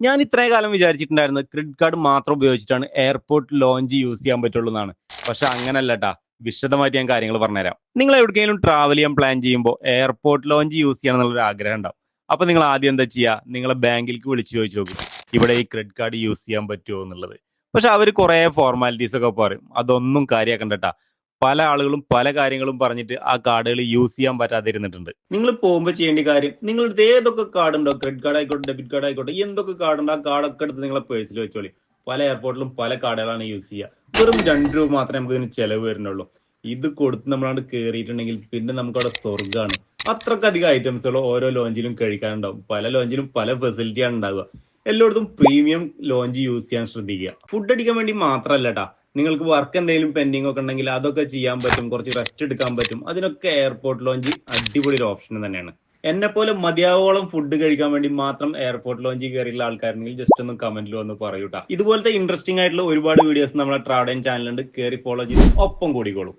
ഞാൻ ഇത്രയും കാലം വിചാരിച്ചിട്ടുണ്ടായിരുന്നത് ക്രെഡിറ്റ് കാർഡ് മാത്രം ഉപയോഗിച്ചിട്ടാണ് എയർപോർട്ട് ലോഞ്ച് യൂസ് ചെയ്യാൻ പറ്റുള്ളൂ എന്നാണ്. പക്ഷെ അങ്ങനല്ല ട്ടാ വിശദമായിട്ട് ഞാൻ കാര്യങ്ങൾ പറഞ്ഞുതരാം. നിങ്ങൾ എവിടെയെങ്കിലും ട്രാവൽ ചെയ്യാൻ പ്ലാൻ ചെയ്യുമ്പോൾ എയർപോർട്ട് ലോഞ്ച് യൂസ് ചെയ്യണം എന്നുള്ളൊരു ആഗ്രഹം ഉണ്ടാവും. അപ്പൊ നിങ്ങൾ ആദ്യം എന്താ ചെയ്യുക? നിങ്ങളെ ബാങ്കിലേക്ക് വിളിച്ചു ചോദിച്ചു നോക്കും. ഇവിടെ ഈ ക്രെഡിറ്റ് കാർഡ് യൂസ് ചെയ്യാൻ പറ്റുമോ എന്നുള്ളത്. പക്ഷെ അവർ കുറെ ഫോർമാലിറ്റീസ് ഒക്കെ പറയും. അതൊന്നും കാര്യമാക്കണ്ടട്ടാ. പല ആളുകളും പല കാര്യങ്ങളും പറഞ്ഞിട്ട് ആ കാർഡുകൾ യൂസ് ചെയ്യാൻ പറ്റാതിരുന്നിട്ടുണ്ട്. നിങ്ങൾ പോകുമ്പോൾ ചെയ്യേണ്ട കാര്യം നിങ്ങളുടെ ഏതൊക്കെ കാർഡ് ഉണ്ടോ ക്രെഡിറ്റ് കാർഡ് ആയിക്കോട്ടെ ഡെബിറ്റ് കാർഡ് ആയിക്കോട്ടെ എന്തൊക്കെ കാർഡ് ഉണ്ടോ ആ കാർഡൊക്കെ എടുത്ത് നിങ്ങളെ പേഴ്സിൽ വെച്ചോളി. പല എയർപോർട്ടിലും പല കാർഡുകളാണ് യൂസ് ചെയ്യുക. വെറും രണ്ട് രൂപ മാത്രമേ നമുക്ക് ഇതിന് ചെലവ് വരുന്നുള്ളൂ. ഇത് കൊടുത്ത് നമ്മളാണ് കയറിയിട്ടുണ്ടെങ്കിൽ പിന്നെ നമുക്ക് അവിടെ സ്വർഗമാണ് അത്രക്കധികം ഐറ്റംസുകൾ ഓരോ ലോഞ്ചിലും കഴിക്കാനുണ്ടാവും. പല ലോഞ്ചിലും പല ഫെസിലിറ്റിയാണ് ഉണ്ടാവുക. എല്ലായിടത്തും പ്രീമിയം ലോഞ്ച് യൂസ് ചെയ്യാൻ ശ്രദ്ധിക്കുക. ഫുഡ് അടിക്കാൻ വേണ്ടി മാത്രമല്ല നിങ്ങൾക്ക് വർക്ക് എന്തെങ്കിലും പെൻഡിങ് ഒക്കെ ഉണ്ടെങ്കിൽ അതൊക്കെ ചെയ്യാൻ പറ്റും കുറച്ച് റെസ്റ്റ് എടുക്കാൻ പറ്റും. അതിനൊക്കെ എയർപോർട്ട് ലോഞ്ച് അടിപൊളി ഒരു ഓപ്ഷൻ തന്നെയാണ്. എന്നെ പോലെ മതിയാവോളം ഫുഡ് കഴിക്കാൻ വേണ്ടി മാത്രം എയർപോർട്ട് ലോഞ്ചിൽ കയറിയുള്ള ആൾക്കാരുണ്ടെങ്കിൽ ജസ്റ്റ് ഒന്ന് കമന്റിൽ ഒന്ന് പറയൂട്ടാ. ഇതുപോലത്തെ ഇൻട്രസ്റ്റിംഗ് ആയിട്ടുള്ള ഒരുപാട് വീഡിയോസ് നമ്മുടെ ട്രാവൽ ചാനലുണ്ട് കയറി ഫോളോ ചെയ്ത് ഒപ്പം കൂടിക്കോളൂ.